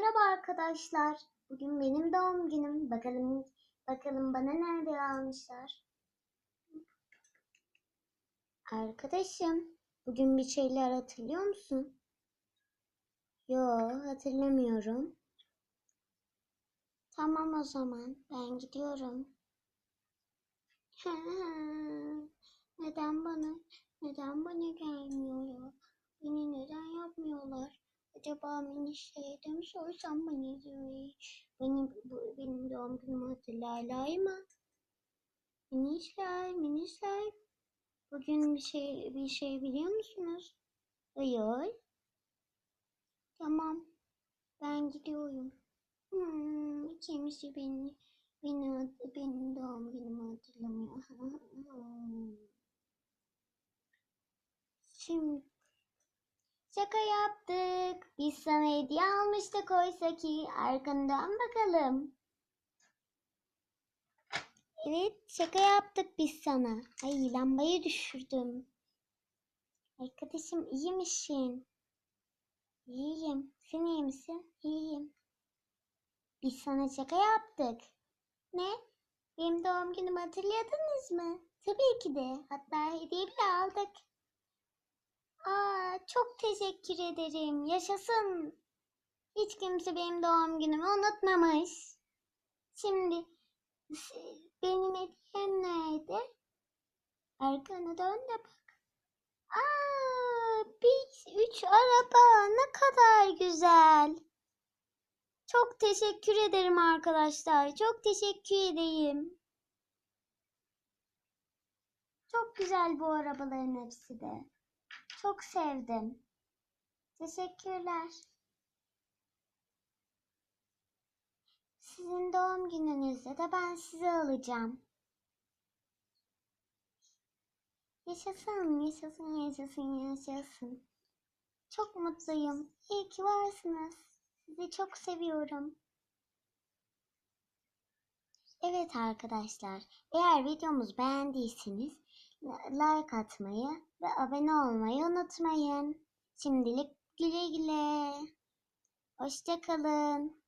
Merhaba arkadaşlar. Bugün benim doğum günüm. Bakalım bakalım bana nerede almışlar. Arkadaşım, bugün bir şeyler hatırlıyor musun? Yo, hatırlamıyorum. Tamam o zaman, ben gidiyorum. Neden bana, neden bana gelmiyor ya? Beni neden yapmıyorlar? Acaba Minişe'ye de mi sorsam bana diyor. Benim, benim doğum günümü hatırlarlar mı? Minişler, minişler. Bugün bir şey, bir şey biliyor musunuz? Hayır. Tamam. Ben gidiyorum. Hmm, kimse beni, beni, benim doğum günümü hatırlamıyor. Şimdi Şaka yaptık. Biz sana hediye almıştık oysa ki arkandan bakalım. Evet şaka yaptık biz sana. Ay lambayı düşürdüm. Arkadaşım iyi misin? İyiyim. Sen iyi misin? İyiyim. Biz sana şaka yaptık. Ne? Benim doğum günümü hatırladınız mı? Tabii ki de. Hatta hediye bile aldık. Çok teşekkür ederim. Yaşasın. Hiç kimse benim doğum günümü unutmamış. Şimdi benim hediyem nerede? Arkana dön de bak. Aa, biz üç araba ne kadar güzel. Çok teşekkür ederim arkadaşlar. Çok teşekkür edeyim. Çok güzel bu arabaların hepsi de. Çok sevdim. Teşekkürler. Sizin doğum gününüzde de ben sizi alacağım. Yaşasın, yaşasın, yaşasın, yaşasın. Çok mutluyum. İyi ki varsınız. Sizi çok seviyorum. Evet arkadaşlar, eğer videomuzu beğendiyseniz like atmayı ve abone olmayı unutmayın. Şimdilik güle güle. Hoşça kalın.